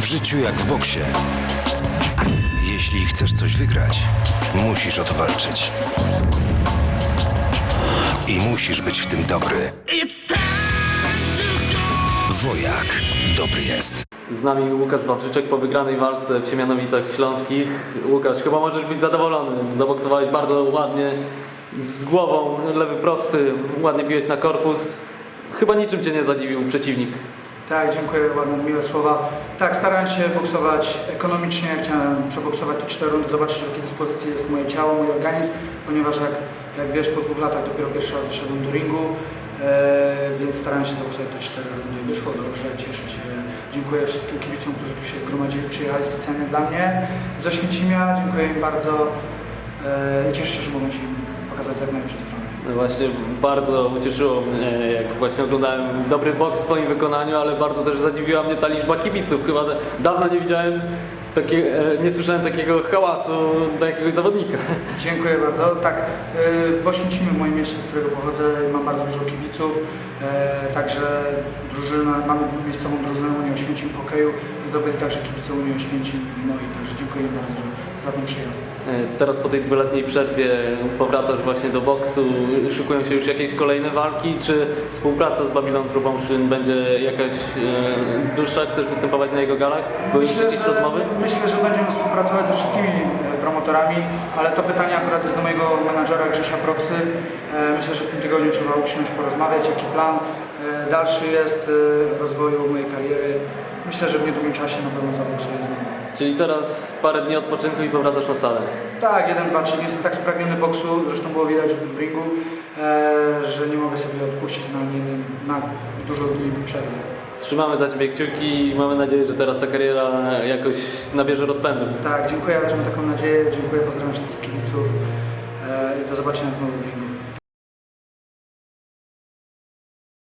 W życiu jak w boksie. Jeśli chcesz coś wygrać, musisz o to walczyć. I musisz być w tym dobry. Wojak dobry jest. Z nami Łukasz Wawrzyczek po wygranej walce w Siemianowicach Śląskich. Łukasz, chyba możesz być zadowolony. Zaboksowałeś bardzo ładnie, z głową, lewy prosty, ładnie biłeś na korpus. Chyba niczym Cię nie zadziwił przeciwnik. Tak, dziękuję, ładne, miłe słowa. Tak, starałem się boksować ekonomicznie, chciałem przeboksować te cztery rundy, zobaczyć w jakiej dyspozycji jest moje ciało, mój organizm, ponieważ jak, jak wiesz, po dwóch latach dopiero pierwszy raz wyszedłem do ringu, e, więc starałem się zaboksować te cztery rundy. Wyszło dobrze, cieszę się. Dziękuję wszystkim kibicom, którzy tu się zgromadzili, przyjechali specjalnie dla mnie z Oświęcimia. Dziękuję im bardzo e, i cieszę się, że mogę Ci pokazać z jak najlepszej strony. No Właśnie bardzo ucieszyło mnie, jak właśnie oglądałem dobry boks w Twoim wykonaniu, ale bardzo też zadziwiła mnie ta liczba kibiców. Chyba dawno nie widziałem, takie, e, nie słyszałem takiego hałasu dla jakiegoś zawodnika. Dziękuję bardzo. Tak, y, w Oświęcimiu, w moim mieście, z którego pochodzę, mam bardzo dużo kibiców. E, Także drużyna, mamy miejscową drużynę Unii Oświęcim w hokeju. Zdobyli także kibice Unii Oświęcim i moi, także dziękuję bardzo za ten przyjazd. E, Teraz po tej dwuletniej przerwie powracasz właśnie do boksu. Szykują się już jakieś kolejne walki? Czy współpraca z Babylon Promotion będzie jakaś e, dłuższa? Chcesz występować na jego galach? Były już jakieś rozmowy? Myślę, że będziemy współpracować ze wszystkimi e, promotorami, ale to pytanie akurat jest do mojego menadżera Grzesia Proksy. E, Myślę, że w tym tygodniu trzeba usiąść, porozmawiać, jaki plan e, dalszy jest rozwoju mojej kariery. Myślę, że w niedługim czasie na pewno zaboksuję znowu. Czyli teraz parę dni odpoczynku i powracasz na salę. Tak, 1, 2, 3. Nie jestem tak spragniony boksu, zresztą było widać w, w ringu, e, że nie mogę sobie odpuścić na, nie, na dużo dni przerwy. Trzymamy za Ciebie kciuki i mamy nadzieję, że teraz ta kariera jakoś nabierze rozpędu. Tak, dziękuję, ja też mam taką nadzieję. Dziękuję, pozdrawiam wszystkich kibiców e, i do zobaczenia znowu w ringu.